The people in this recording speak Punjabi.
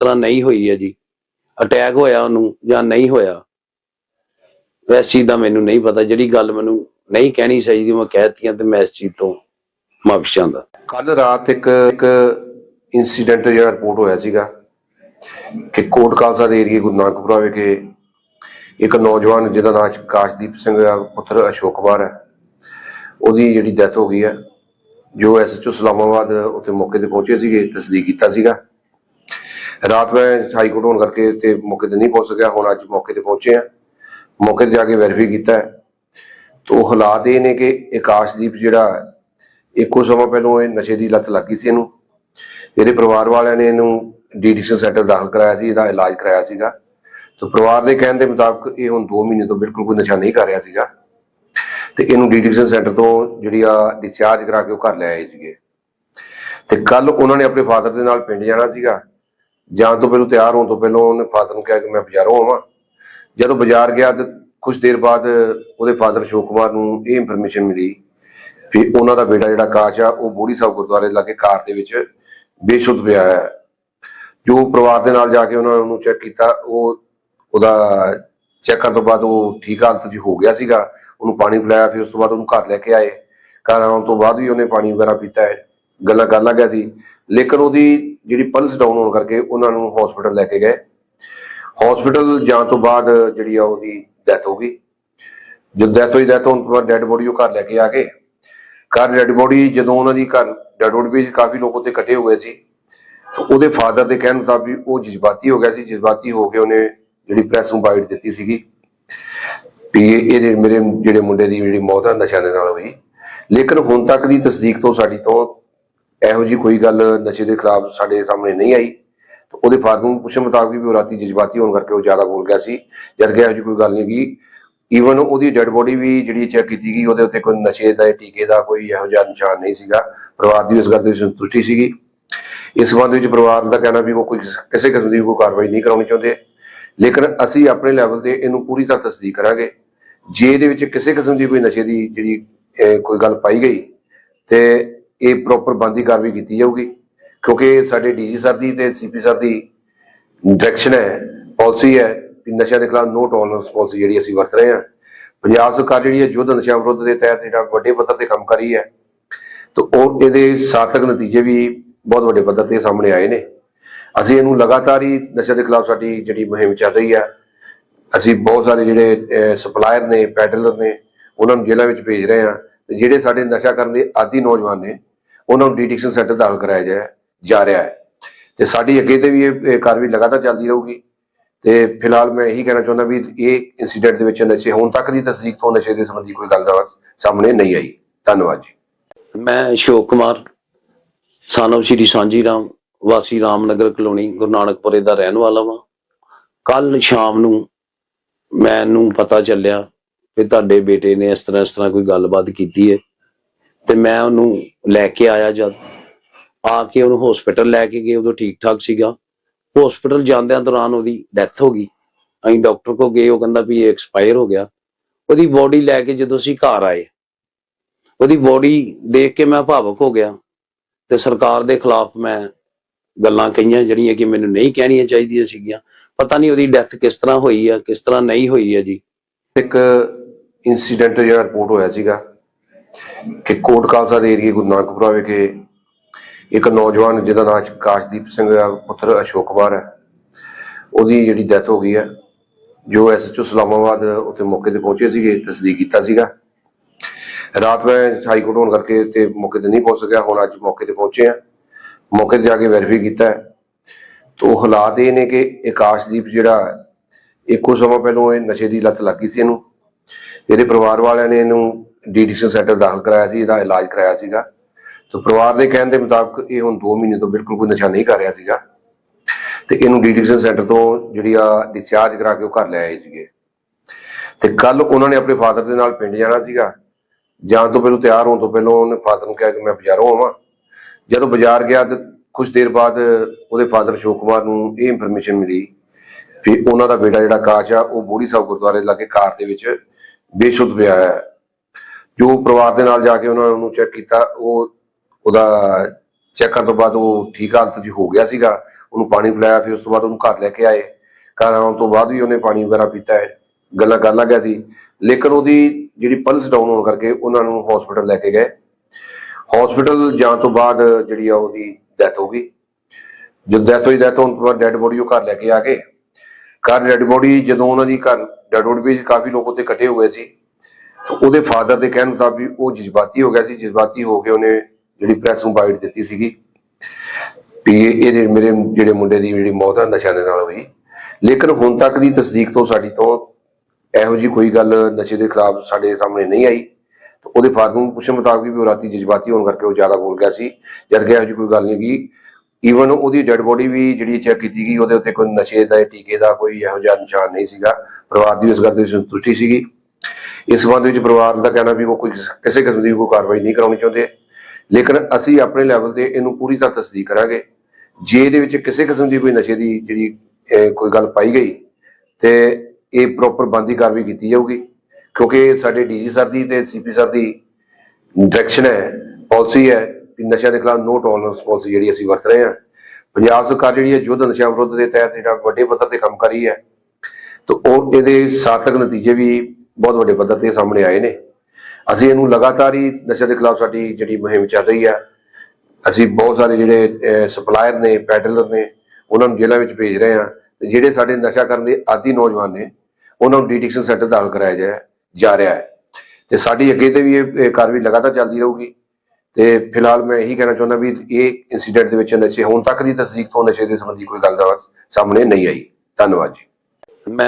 ਤਰ੍ਹਾਂ ਨਹੀਂ ਹੋਈ ਹੈ ਜੀ। ਅਟੈਕ ਹੋਇਆ ਉਹਨੂੰ ਜਾਂ ਨਹੀਂ ਹੋਇਆ। ਇਸ ਚੀਜ਼ ਦਾ ਮੈਨੂੰ ਨਹੀਂ ਪਤਾ। ਜਿਹੜੀ ਗੱਲ ਮੈਨੂੰ ਨਹੀਂ ਕਹਿਣੀ ਚਾਹੀਦੀ, ਮੈਂ ਕਹਿਤੀਆਂ ਤੇ ਮੈਂ ਇਸ ਚੀਜ਼ ਤੋਂ ਮਾਫੀ ਚਾਹੁੰਦਾ ਕੱਲ ਰਾਤ ਇੱਕ ਇੱਕ ਇਨਸੀਡੈਂਟ ਜਿਹੜਾ ਰਿਪੋਰਟ ਹੋਇਆ ਸੀਗਾ ਕਿ ਕੋਟ ਖਾਲਸਾ ਦੇ ਏਰੀਏ ਗੁਰੂ ਨਾਨਕਪੁਰਾ ਵਿਖੇ ਇੱਕ ਨੌਜਵਾਨ ਜਿਹਦਾ ਨਾਮ ਕਾਸ਼ਦੀਪ ਸਿੰਘ ਆ ਪੁੱਤਰ ਅਸ਼ੋਕ ਕੁਮਾਰ ਹੈ, ਉਹਦੀ ਜਿਹੜੀ ਡੈਥ ਹੋ ਗਈ ਹੈ, ਜੋ ਐਸਐਚਓ ਇਸਲਾਮਾਬਾਦ ਉੱਥੇ ਮੌਕੇ ਤੇ ਪਹੁੰਚੇ ਸੀਗੇ ਤਸਦੀਕ ਕੀਤਾ ਸੀਗਾ। ਰਾਤ ਮੈਂ ਹਾਈ ਕੋਰਟ ਹੋਣ ਕਰਕੇ ਤੇ ਮੌਕੇ ਤੇ ਨਹੀਂ ਪਹੁੰਚ ਸਕਿਆ, ਹੁਣ ਅੱਜ ਮੌਕੇ ਤੇ ਪਹੁੰਚੇ ਆ। ਮੌਕੇ ਤੇ ਜਾ ਕੇ ਵੈਰੀਫਾਈ ਕੀਤਾ ਤੋ ਹਾਲਾਤ ਇਹ ਨੇ ਕਿ ਆਕਾਸ਼ਦੀਪ ਜਿਹੜਾ ਇੱਕੋ ਸਮਾਂ ਪਹਿਲਾਂ ਇਹ ਨਸ਼ੇ ਦੀ ਲੱਤ ਲੱਗੀ ਸੀ ਇਹਨੂੰ। ਇਹਦੇ ਪਰਿਵਾਰ ਵਾਲਿਆਂ ਨੇ ਇਹਨੂੰ ਡੀਡੀਸੀ ਸੈਂਟਰ ਦਾਖਲ ਕਰਾਇਆ ਸੀ, ਇਹਦਾ ਇਲਾਜ ਕਰਾਇਆ ਸੀਗਾ। ਤੋ ਪਰਿਵਾਰ ਦੇ ਕਹਿਣ ਦੇ ਮੁਤਾਬਕ ਇਹ ਹੁਣ 2 ਮਹੀਨੇ ਤੋਂ ਬਿਲਕੁਲ ਕੋਈ ਨਸ਼ਾ ਨਹੀਂ ਕਰ ਰਿਹਾ ਸੀਗਾ। ਤੇ ਇਹਨੂੰ ਡੀਡੀਸੀ ਸੈਂਟਰ ਤੋਂ ਜਿਹੜੀ ਆ ਡਿਸਚਾਰਜ ਕਰਾ ਕੇ ਉਹ ਘਰ ਲੈ ਆਏ ਸੀਗੇ। ਤੇ ਕੱਲ ਉਹਨਾਂ ਨੇ ਆਪਣੇ ਫਾਦਰ ਦੇ ਨਾਲ ਪਿੰਡ ਜਾਣਾ ਸੀਗਾ। ਜਾਣ ਤੋਂ ਪਹਿਲਾਂ ਤਿਆਰ ਹੋਣ ਤੋਂ ਪਹਿਲਾਂ ਉਹਨੇ ਫਾਦਰ ਨੂੰ ਕਿਹਾ ਕਿ ਮੈਂ ਬਾਜ਼ਾਰੋਂ ਆਵਾਂ। ਜਦੋਂ ਬਾਜ਼ਾਰ ਗਿਆ ਤੇ ਕੁਝ ਦੇਰ ਬਾਅਦ ਉਹਦੇ ਫਾਦਰ ਅਸ਼ੋਕ ਕੁਮਾਰ ਨੂੰ ਇਹ ਇਨਫੋਰਮੇਸ਼ਨ ਮਿਲੀ ਵੀ ਉਹਨਾਂ ਦਾ ਬੇਟਾ ਜਿਹੜਾ ਆਕਾਸ਼ ਆ, ਉਹ ਬੋੜੀ ਸਾਹਿਬ ਗੁਰਦੁਆਰੇ ਲਾਗੇ ਕਾਰ ਦੇ ਵਿੱਚ ਬੇਸ਼ੁੱਧ ਪਿਆ ਹੈ। ਜੋ ਪਰਿਵਾਰ ਦੇ ਨਾਲ ਜਾ ਕੇ ਉਹਨਾਂ ਨੂੰ ਚੈੱਕ ਕੀਤਾ, ਉਹ ਉਹਦਾ ਚੈੱਕ ਕਰਨ ਤੋਂ ਬਾਅਦ ਉਹ ਠੀਕ ਹਾਲਤ ਵਿੱਚ ਹੋ ਗਿਆ ਸੀਗਾ। ਉਹਨੂੰ ਪਾਣੀ ਪਿਲਾਇਆ, ਫਿਰ ਉਸ ਤੋਂ ਬਾਅਦ ਉਹਨੂੰ ਘਰ ਲੈ ਕੇ ਆਏ। ਘਰ ਆਉਣ ਤੋਂ ਬਾਅਦ ਵੀ ਉਹਨੇ ਪਾਣੀ ਵਗੈਰਾ ਪੀਤਾ ਹੈ। ਗੱਲਾਂ ਕਰਨ ਲੱਗਿਆ ਸੀ। ਲੇਕਿਨ ਉਹਦੀ ਜਿਹੜੀ ਪਲਸ ਡਾਊਨ ਹੋਣ ਕਰਕੇ ਉਹਨਾਂ ਨੂੰ ਹਸਪੀਟਲ ਲੈ ਕੇ ਗਏ। ਹਸਪੀਟਲ ਜਾਣ ਤੋਂ ਬਾਅਦ ਜਿਹੜੀ ਆ ਉਹਦੀ ਡੈਥ ਹੋ ਗਈ। ਜਦ ਡੈਥ ਹੋਈ ਡੈਥ ਹੋਣ ਤੋਂ ਬਾਅਦ ਡੈਡ ਬੋਡੀ ਉਹ ਘਰ ਲੈ ਕੇ ਆ ਗਏ ਘਰ ਡੈਡ ਬੋਡੀ ਜਦੋਂ ਉਹਨਾਂ ਦੀ ਘਰ ਡੈਡ ਬੋਡੀ ਵੀ ਕਾਫੀ ਲੋਕ ਉੱਥੇ ਇਕੱਠੇ ਹੋ ਗਏ ਸੀ। ਤਾਂ ਉਹਦੇ ਫਾਦਰ ਦੇ ਕਹਿਣ ਮੁਤਾਬਿਕ ਉਹ ਜਜ਼ਬਾਤੀ ਹੋ ਗਿਆ ਸੀ, ਜਜ਼ਬਾਤੀ ਹੋ ਕੇ ਉਹਨੇ ਜਿਹੜੀ ਪ੍ਰੈਸ ਨੂੰ ਬਾਈਟ ਦਿੱਤੀ ਸੀਗੀ ਵੀ ਇਹ ਮੇਰੇ ਜਿਹੜੇ ਮੁੰਡੇ ਦੀ ਜਿਹੜੀ ਮੌਤ ਆ, ਨਸ਼ਿਆਂ ਦੇ ਨਾਲ ਹੋਈ। ਲੇਕਿਨ ਹੁਣ ਤੱਕ ਦੀ ਤਸਦੀਕ ਤੋਂ ਸਾਡੀ ਤੋਂ ਇਹੋ ਜੀ ਕੋਈ ਗੱਲ ਨਸ਼ੇ ਦੇ ਖਿਲਾਫ ਸਾਡੇ ਸਾਹਮਣੇ ਨਹੀਂ ਆਈ। ਤੇ ਉਹਦੇ ਫਾਦਰ ਨੂੰ ਪੁੱਛਣ ਮੁਤਾਬਕ ਵੀ ਉਹ ਰਾਤੀ ਜਜ਼ਬਾਤੀ ਹੋਣ ਕਰਕੇ ਉਹ ਜ਼ਿਆਦਾ ਬੋਲ ਗਿਆ ਸੀ। ਜਦ ਕਿ ਇਹੋ ਜੀ ਕੋਈ ਗੱਲ ਨਹੀਂ ਗਈ। ਈਵਨ ਉਹਦੀ ਡੈੱਡ ਬੋਡੀ ਵੀ ਜਿਹੜੀ ਚੈੱਕ ਕੀਤੀ ਗਈ, ਉਹਦੇ ਉੱਤੇ ਕੋਈ ਨਸ਼ੇ ਦਾ, ਟੀਕੇ ਦਾ ਕੋਈ ਇਹੋ ਜਿਹਾ ਨਿਸ਼ਾਨ ਨਹੀਂ ਸੀਗਾ। ਪਰਿਵਾਰ ਦੀ ਉਸ ਗੱਲ ਦੀ ਸੰਤੁਸ਼ਟੀ ਸੀਗੀ। ਇਸ ਸੰਬੰਧ ਵਿੱਚ ਪਰਿਵਾਰ ਦਾ ਕਹਿਣਾ ਵੀ ਉਹ ਕੋਈ ਕਿਸ- ਕਿਸੇ ਕਿਸਮ ਦੀ ਕੋਈ ਕਾਰਵਾਈ ਨਹੀਂ ਕਰਾਉਣੀ ਚਾਹੁੰਦੇ। ਲੇਕਿਨ ਅਸੀਂ ਆਪਣੇ ਲੈਵਲ ਤੇ ਇਹਨੂੰ ਪੂਰੀ ਤਰ੍ਹਾਂ ਤਸਦੀਕ ਕਰਾਂਗੇ। ਜੇ ਇਹਦੇ ਵਿੱਚ ਕਿਸੇ ਕਿਸਮ ਦੀ ਕੋਈ ਨਸ਼ੇ ਦੀ ਜਿਹੜੀ ਕੋਈ ਗੱਲ ਪਾਈ ਗਈ, ਤੇ ਇਹ ਪ੍ਰੋਪਰ ਬੰਦੀ ਕਾਰਵਾਈ ਕੀਤੀ ਜਾਊਗੀ। ਕਿਉਂਕਿ ਸਾਡੇ ਡੀਜੀ ਸਰ ਦੀ ਤੇ ਸੀਪੀ ਸਰ ਦੀ ਡਾਇਰੈਕਸ਼ਨ ਹੈ ਪਾਲਿਸੀ ਹੈ ਕਿ ਨਸ਼ਿਆਂ ਦੇ ਖਿਲਾਫ ਨੋ ਟੋਲਰੈਂਸ ਪਾਲਿਸੀ ਜਿਹੜੀ ਅਸੀਂ ਵਰਤ ਰਹੇ ਹਾਂ। ਪੰਜਾਬ ਸਰਕਾਰ ਜਿਹੜੀ ਹੈ ਯੁੱਧ ਨਸ਼ਿਆਂ ਵਿਰੁੱਧ ਦੇ ਤਹਿਤ ਜਿਹੜਾ ਵੱਡੇ ਪੱਧਰ ਤੇ ਕੰਮ ਕਰ ਰਹੀ ਹੈ, ਤੇ ਉਹ ਇਹਦੇ ਸਾਰਥਕ ਨਤੀਜੇ ਵੀ ਬਹੁਤ ਵੱਡੇ ਪੱਧਰ ਤੇ ਸਾਹਮਣੇ ਆਏ ਨੇ। ਅਸੀਂ ਇਹਨੂੰ ਲਗਾਤਾਰ ਹੀ ਨਸ਼ੇ ਦੇ ਖਿਲਾਫ ਸਾਡੀ ਜਿਹੜੀ ਮੁਹਿੰਮ ਚੱਲ ਰਹੀ ਹੈ, ਅਸੀਂ ਬਹੁਤ ਸਾਰੇ ਜਿਹੜੇ ਸਪਲਾਇਰ ਨੇ ਪੈਡਲਰ ਨੇ, ਉਹਨਾਂ ਨੂੰ ਜੇਲ੍ਹਾਂ ਵਿੱਚ ਭੇਜ ਰਹੇ ਹਾਂ। ਤੇ ਜਿਹੜੇ ਸਾਡੇ ਨਸ਼ਾ ਕਰਨ ਦੇ ਆਦੀ ਨੌਜਵਾਨ ਨੇ ਉਹਨਾਂ ਨੂੰ ਡਿਟੈਕਸ਼ਨ ਸੈਂਟਰ ਦਾਖਲ ਕਰਾਇਆ ਜਾ ਜਾ ਰਿਹਾ ਹੈ। ਤੇ ਸਾਡੀ ਅੱਗੇ ਤੇ ਵੀ ਇਹ ਕਾਰਵਾਈ ਲਗਾਤਾਰ ਚੱਲਦੀ ਰਹੂਗੀ। ਤੇ ਫਿਲਹਾਲ ਮੈਂ ਇਹੀ ਕਹਿਣਾ ਚਾਹੁੰਦਾ ਵੀ ਇਹ ਇਨਸੀਡੈਂਟ ਦੇ ਵਿੱਚ ਨਸ਼ੇ, ਹੁਣ ਤੱਕ ਦੀ ਤਸਦੀਕ ਤੋਂ ਨਸ਼ੇ ਦੇ ਸੰਬੰਧੀ ਕੋਈ ਗੱਲ ਦਾ ਸਾਹਮਣੇ ਨਹੀਂ ਆਈ। ਧੰਨਵਾਦ ਜੀ। ਮੈਂ ਅਸ਼ੋਕ ਕੁਮਾਰ, ਸਾਨਵ ਸ਼੍ਰੀ ਸਾਂਝੀ ਰਾਮ ਵਾਸੀ ਰਾਮਨਗਰ ਕਲੋਨੀ, ਗੁਰੂ ਨਾਨਕਪੁਰੇ ਦਾ ਰਹਿਣ ਵਾਲਾ ਵਾਂ। ਕੱਲ ਸ਼ਾਮ ਨੂੰ ਮੈਨੂੰ ਪਤਾ ਚੱਲਿਆ ਕਿ ਤੁਹਾਡੇ ਬੇਟੇ ਨੇ ਇਸ ਤਰ੍ਹਾਂ ਇਸ ਤਰ੍ਹਾਂ ਕੋਈ ਗੱਲਬਾਤ ਕੀਤੀ ਹੈ। ਤੇ ਮੈਂ ਉਹਨੂੰ ਲੈ ਕੇ ਆਇਆ ਜਦ। ਆ ਕੇ ਉਹਨੂੰ ਹਸਪੀਟਲ ਲੈ ਕੇ ਗਏ, ਉਦੋਂ ਠੀਕ ਠਾਕ ਸੀਗਾ। ਹਸਪੀਟਲ ਜਾਂਦਿਆਂ ਦੌਰਾਨ ਉਹਦੀ ਡੈਥ ਹੋ ਗਈ। ਅਸੀਂ ਡਾਕਟਰ ਕੋ ਗਏ, ਉਹ ਕਹਿੰਦਾ ਵੀ ਇਹ ਐਕਸਪਾਇਰ ਹੋ ਗਿਆ। ਉਹਦੀ ਬੋਡੀ ਲੈ ਕੇ ਜਦੋਂ ਅਸੀਂ ਘਰ ਆਏ, ਉਹਦੀ ਬੋਡੀ ਦੇਖ ਕੇ ਮੈਂ ਭਾਵੁਕ ਹੋ ਗਿਆ। ਤੇ ਸਰਕਾਰ ਦੇ ਖਿਲਾਫ ਮੈਂ ਗੱਲਾਂ ਕਹੀਆਂ ਜਿਹੜੀਆਂ ਕਿ ਮੈਨੂੰ ਨਹੀਂ ਕਹਿਣੀਆਂ ਚਾਹੀਦੀਆਂ ਸੀਗੀਆਂ। ਪਤਾ ਨਹੀਂ ਉਹਦੀ ਡੈਥ ਕਿਸ ਤਰ੍ਹਾਂ ਹੋਈ ਆ, ਕਿਸ ਤਰ੍ਹਾਂ ਨਹੀਂ ਹੋਈ ਆ ਜੀ। ਇੱਕ ਇਨਸੀਡੈਂਟ ਜਿਹੜਾ ਰਿਪੋਰਟ ਹੋਇਆ ਸੀਗਾ ਕਿ ਕੋਟ ਖਾਲਸਾ ਦੇ ਏਰੀਏ ਗੁਰੂ ਨਾਨਕਪੁਰਾ ਵਿਖੇ ਇੱਕ ਨੌਜਵਾਨ ਜਿਹਦਾ ਨਾਮ ਕਾਸ਼ਦੀਪ ਸਿੰਘ ਆ, ਪੁੱਤਰ ਅਸ਼ੋਕ ਕੁਮਾਰ ਹੈ। ਉਹਦੀ ਜਿਹੜੀ ਡੈਥ ਹੋ ਗਈ ਹੈ, ਜੋ ਐਸਐਚਓ ਇਸਲਾਮਾਬਾਦ ਉੱਥੇ ਮੌਕੇ ਤੇ ਪਹੁੰਚੇ ਸੀਗੇ, ਤਸਦੀਕ ਕੀਤਾ ਸੀਗਾ। ਰਾਤ ਮੈਂ ਹਾਈ ਕੋਰਟ ਹੋਣ ਕਰਕੇ ਤੇ ਮੌਕੇ ਤੇ ਨਹੀਂ ਪਹੁੰਚ ਸਕਿਆ, ਹੁਣ ਅੱਜ ਮੌਕੇ ਤੇ ਪਹੁੰਚੇ ਆ ਮੌਕੇ ਤੇ ਜਾ ਕੇ ਵੈਰੀਫਾਈ ਕੀਤਾ ਤੋ ਹਾਲਾਤ ਇਹ ਨੇ ਕਿ ਆਕਾਸ਼ਦੀਪ ਜਿਹੜਾ ਇੱਕੋ ਸਮਾਂ ਪਹਿਲਾਂ ਇਹ ਨਸ਼ੇ ਦੀ ਲੱਤ ਲੱਗੀ ਸੀ ਇਹਨੂੰ। ਇਹਦੇ ਪਰਿਵਾਰ ਵਾਲਿਆਂ ਨੇ ਇਹਨੂੰ ਡੀਡੀਸੀ ਸੈਂਟਰ ਦਾਖਲ ਕਰਾਇਆ ਸੀ, ਇਹਦਾ ਇਲਾਜ ਕਰਾਇਆ ਸੀਗਾ। ਤੇ ਪਰਿਵਾਰ ਦੇ ਕਹਿਣ ਦੇ ਮੁਤਾਬਕ ਇਹ ਹੁਣ 2 ਮਹੀਨੇ ਤੋਂ ਬਿਲਕੁਲ ਕੋਈ ਨਸ਼ਾ ਨਹੀਂ ਕਰ ਰਿਹਾ ਸੀਗਾ। ਤੇ ਇਹਨੂੰ ਡੀਡੀਸੀ ਸੈਂਟਰ ਤੋਂ ਜਿਹੜੀ ਆ ਡਿਸਚਾਰਜ ਕਰਾ ਕੇ ਉਹ ਘਰ ਲੈ ਆਏ ਸੀਗੇ। ਤੇ ਕੱਲ ਉਹਨਾਂ ਨੇ ਆਪਣੇ ਫਾਦਰ ਦੇ ਨਾਲ ਪਿੰਡ ਜਾਣਾ ਸੀਗਾ। ਜਾਣ ਤੋਂ ਪਹਿਲਾਂ ਤਿਆਰ ਹੋਣ ਤੋਂ ਪਹਿਲਾਂ ਉਹਨੇ ਫਾਦਰ ਨੂੰ ਕਿਹਾ ਕਿ ਮੈਂ ਬਾਜ਼ਾਰੋਂ ਆਵਾਂ। ਜਦੋਂ ਬਾਜ਼ਾਰ ਗਿਆ ਤੇ ਕੁਝ ਦੇਰ ਬਾਅਦ ਉਹਦੇ ਫਾਦਰ ਅਸ਼ੋਕ ਕੁਮਾਰ ਨੂੰ ਇਹ ਇਨਫੋਰਮੇਸ਼ਨ ਮਿਲੀ ਵੀ ਉਹਨਾਂ ਦਾ ਬੇਟਾ ਜਿਹੜਾ ਕਾਸ਼ ਆ, ਉਹ ਬੋੜੀ ਸਾਹਿਬ ਗੁਰਦੁਆਰੇ ਲਾਗੇ ਕਾਰ ਦੇ ਵਿੱਚ ਬੇਸ਼ੁੱਧ ਪਿਆ ਹੈ। ਜੋ ਪਰਿਵਾਰ ਦੇ ਨਾਲ ਜਾ ਕੇ ਉਹਨਾਂ ਨੂੰ ਚੈੱਕ ਕੀਤਾ, ਉਹ ਉਹਦਾ ਚੈੱਕ ਕਰਨ ਤੋਂ ਬਾਅਦ ਉਹ ਠੀਕ ਹਾਲਤ 'ਚ ਹੋ ਗਿਆ ਸੀਗਾ। ਉਹਨੂੰ ਪਾਣੀ ਪਿਲਾਇਆ, ਫਿਰ ਉਸ ਤੋਂ ਬਾਅਦ ਉਹਨੂੰ ਘਰ ਲੈ ਕੇ ਆਏ। ਘਰ ਆਉਣ ਤੋਂ ਬਾਅਦ ਵੀ ਉਹਨੇ ਪਾਣੀ ਵਗੈਰਾ ਪੀਤਾ ਹੈ। ਗੱਲਾਂ ਕਰਨ ਲੱਗਾ ਸੀ। ਲੇਕਿਨ ਉਹਦੀ ਜਿਹੜੀ ਪਲਸ ਡਾਊਨ ਹੋਣ ਕਰਕੇ ਉਹਨਾਂ ਨੂੰ ਹਸਪੀਟਲ ਲੈ ਕੇ ਗਏ। ਹਸਪੀਟਲ ਜਾਣ ਤੋਂ ਬਾਅਦ ਜਿਹੜੀ ਆ ਉਹਦੀ ਡੈਥ ਹੋ ਗਈ। ਜਦ ਡੈਥ ਹੋਈ ਡੈਥ ਹੋਣ ਤੋਂ ਬਾਅਦ ਡੈੱਡ ਬੋਡੀ ਉਹ ਘਰ ਲੈ ਕੇ ਆ ਗਏ। ਘਰ ਡੈੱਡ ਬੋਡੀ ਜਦੋਂ ਉਹਨਾਂ ਦੀ ਘਰ ਡੈੱਡ ਬੋਡੀ ਵਿੱਚ ਕਾਫੀ ਲੋਕ ਉੱਥੇ ਇਕੱਠੇ ਹੋਏ ਸੀ। ਉਹਦੇ ਫਾਦਰ ਦੇ ਕਹਿਣ ਮੁਤਾਬਿਕ ਉਹ ਜਜ਼ਬਾਤੀ ਹੋ ਗਿਆ ਸੀ, ਜਜ਼ਬਾਤੀ ਹੋ ਕੇ ਉਹਨੇ ਜਿਹੜੀ ਪ੍ਰੈਸ ਨੂੰ ਬਾਈਟ ਦਿੱਤੀ ਸੀਗੀ ਵੀ ਇਹ ਮੇਰੇ ਜਿਹੜੇ ਮੁੰਡੇ ਦੀ ਜਿਹੜੀ ਮੌਤ ਆ, ਨਸ਼ਿਆਂ ਦੇ ਨਾਲ ਹੋਈ। ਲੇਕਿਨ ਹੁਣ ਤੱਕ ਦੀ ਤਸਦੀਕ ਤੋਂ ਸਾਡੀ ਤੋਂ ਇਹੋ ਜੀ ਕੋਈ ਗੱਲ ਨਸ਼ੇ ਦੇ ਖਿਲਾਫ ਸਾਡੇ ਸਾਹਮਣੇ ਨਹੀਂ ਆਈ। ਤੇ ਉਹਦੇ ਫਾਦਰ ਨੂੰ ਪੁੱਛਣ ਮੁਤਾਬਕ ਵੀ ਉਹ ਰਾਤੀ ਜਜ਼ਬਾਤੀ ਹੋਣ ਕਰਕੇ ਉਹ ਜ਼ਿਆਦਾ ਬੋਲ ਗਿਆ ਸੀ। ਜਦ ਕਿ ਇਹੋ ਜੀ ਕੋਈ ਗੱਲ ਨਹੀਂ ਗਈ ਈਵਨ ਉਹਦੀ ਡੈੱਡ ਬੋਡੀ ਵੀ ਜਿਹੜੀ ਚੈੱਕ ਕੀਤੀ ਗਈ, ਉਹਦੇ ਉੱਤੇ ਕੋਈ ਨਸ਼ੇ ਦਾ, ਟੀਕੇ ਦਾ ਕੋਈ ਇਹੋ ਜਿਹਾ ਨਿਸ਼ਾਨ ਨਹੀਂ ਸੀਗਾ। ਪਰਿਵਾਰ ਦੀ ਉਸ ਗੱਲ ਦੀ ਸੰਤੁਸ਼ਟੀ ਸੀਗੀ। ਇਸ ਸੰਬੰਧ ਵਿੱਚ ਪਰਿਵਾਰ ਦਾ ਕਹਿਣਾ ਵੀ ਉਹ ਕੋਈ ਕਿਸ- ਕਿਸੇ ਕਿਸਮ ਦੀ ਕੋਈ ਕਾਰਵਾਈ ਨਹੀਂ ਕਰਾਉਣੀ ਚਾਹੁੰਦੇ। ਲੇਕਿਨ ਅਸੀਂ ਆਪਣੇ ਲੈਵਲ ਤੇ ਇਹਨੂੰ ਪੂਰੀ ਤਰ੍ਹਾਂ ਤਸਦੀਕ ਕਰਾਂਗੇ। ਜੇ ਇਹਦੇ ਵਿੱਚ ਕਿਸੇ ਕਿਸਮ ਦੀ ਕੋਈ ਨਸ਼ੇ ਦੀ ਜਿਹੜੀ ਕੋਈ ਗੱਲ ਪਾਈ ਗਈ, ਤੇ ਇਹ ਪ੍ਰੋਪਰ ਬੰਦੀ ਕਾਰਵਾਈ ਕੀਤੀ ਜਾਊਗੀ। ਕਿਉਂਕਿ ਸਾਡੇ ਡੀਜੀ ਸਰ ਦੀ ਤੇ ਸੀਪੀ ਸਰ ਦੀ ਡਾਇਰੈਕਸ਼ਨ ਹੈ ਪਾਲਿਸੀ ਹੈ ਕਿ ਨਸ਼ਿਆਂ ਦੇ ਖਿਲਾਫ ਨੋ ਟੋਲਰੈਂਸ ਪਾਲਿਸੀ ਜਿਹੜੀ ਅਸੀਂ ਵਰਤ ਰਹੇ ਹਾਂ। ਪੰਜਾਬ ਸਰਕਾਰ ਜਿਹੜੀ ਹੈ ਯੁੱਧ ਨਸ਼ਿਆਂ ਵਿਰੁੱਧ ਦੇ ਤਹਿਤ ਜਿਹੜਾ ਵੱਡੇ ਪੱਧਰ ਤੇ ਕੰਮ ਕਰ ਰਹੀ ਹੈ, ਤੇ ਉਹ ਇਹਦੇ ਸਾਰਥਕ ਨਤੀਜੇ ਵੀ ਬਹੁਤ ਵੱਡੇ ਪੱਧਰ ਤੇ ਸਾਹਮਣੇ ਆਏ ਨੇ। ਅਸੀਂ ਇਹਨੂੰ ਲਗਾਤਾਰ ਹੀ ਨਸ਼ੇ ਦੇ ਖਿਲਾਫ ਸਾਡੀ ਜਿਹੜੀ ਮੁਹਿੰਮ ਚੱਲ ਰਹੀ ਹੈ ਅਸੀਂ ਬਹੁਤ ਸਾਰੇ ਜਿਹੜੇ ਸਪਲਾਇਰ ਨੇ ਪੈਡਲਰ ਨੇ, ਉਹਨਾਂ ਨੂੰ ਜੇਲ੍ਹਾਂ ਵਿੱਚ ਭੇਜ ਰਹੇ ਹਾਂ ਤੇ ਜਿਹੜੇ ਸਾਡੇ ਨਸ਼ਾ ਕਰਨ ਦੇ ਆਦੀ ਨੌਜਵਾਨ ਨੇ, ਉਹਨਾਂ ਨੂੰ ਡਿਟੈਕਸ਼ਨ ਸੈਂਟਰ ਦਾਖਲ ਕਰਾਇਆ ਜਾ ਰਿਹਾ ਹੈ। ਤੇ ਸਾਡੀ ਅੱਗੇ ਤੇ ਵੀ ਇਹ ਇਹ ਕਾਰਵਾਈ ਲਗਾਤਾਰ ਚੱਲਦੀ ਰਹੂਗੀ। ਤੇ ਫਿਲਹਾਲ ਮੈਂ ਇਹੀ ਕਹਿਣਾ ਚਾਹੁੰਦਾ ਵੀ ਇਹ ਇਨਸੀਡੈਂਟ ਦੇ ਵਿੱਚ ਨਸ਼ੇ, ਹੁਣ ਤੱਕ ਦੀ ਤਸਦੀਕ ਤੋਂ ਨਸ਼ੇ ਦੇ ਸੰਬੰਧੀ ਕੋਈ ਗੱਲ ਦਾ ਸਾਹਮਣੇ ਨਹੀਂ ਆਈ। ਧੰਨਵਾਦ ਜੀ। ਮੈਂ